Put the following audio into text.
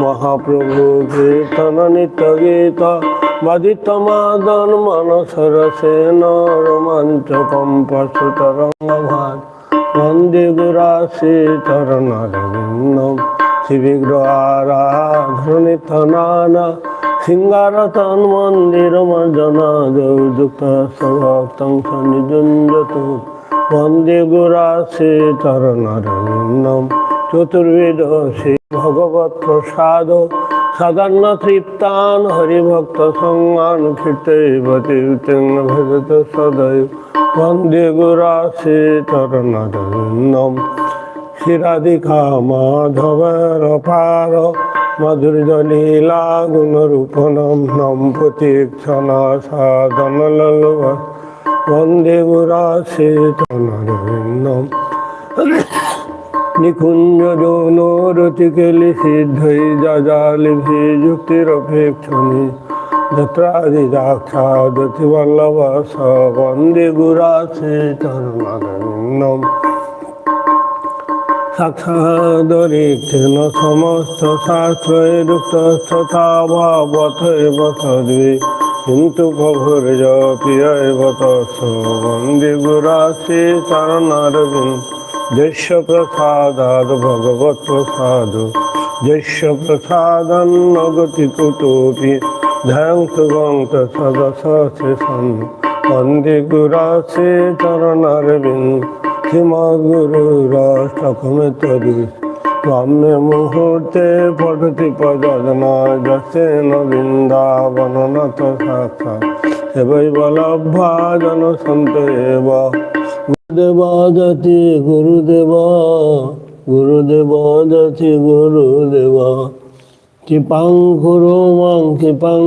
মহাপ্রভু কীর্তন নিত্য গীত বাদিত মাদন মানস রসেন রোমাঞ্চ কম্প সুতরঙ্গ ভাত বন্দে গুরাশি চরণারবিন্দম শিবিগ্রহ আরাধনিত নানা সিঙ্গারতন মন্দির মর্জনা যুক্ত ভক্তং সন্নিজুঞ্জত বন্দে গুরাশি চরণারবিন্দম চতুর্বেদ শ্রী ভগবত প্রসাদ। সাধারণ তৃপ্তান হরিভক্ত সঙ্গান কীর্তয়বতী ভজত সদয়। বন্দে গুরাশি চরণারবিন্দম শিরাধিকা মাধবের পার মাধুর্য লীলা গুণরূপনম নম প্রতীক্ষণ সাধন ললভ বন্দে গুরাশি চরণারবিন্দম নিকুঞ্জ যৌনরতি কেলি সিদ্ধই যাজালিভি যুক্তিরপেক্ষণি যত্রাদি দাক্ষাদতি বল্লভ স বন্দে গুরাসে চরণারবিন্দম সাক্ষাদরিক্ষেণ সমস্ত শাস্ত্রৈরুক্ত তথা ভাবথৈব সদ্বি কিন্তু প্রভুর্য প্রিয়ৈব তৎস বন্দে গুরাসে চরণারবিন্দ যশ প্রসাদাদ ভগবত প্রসাদ যশ প্রসাদন্নগতি কুটোপি ধ্যান্ত গন্ত সদসে সন বন্দে গুরাসে চরণারবিন্দ শ্রীমদ্গুরুরাষ্টকমে তদু স্বাম্য মুহূর্তে পঠতি পদনা যশেন বৃন্দাবননাথ শাখা এবৈব লভ্যা জন জাতি গুরুদেব গুরুদেব যতি গুরুদেব। কৃপাং কুরু মাং কৃপাং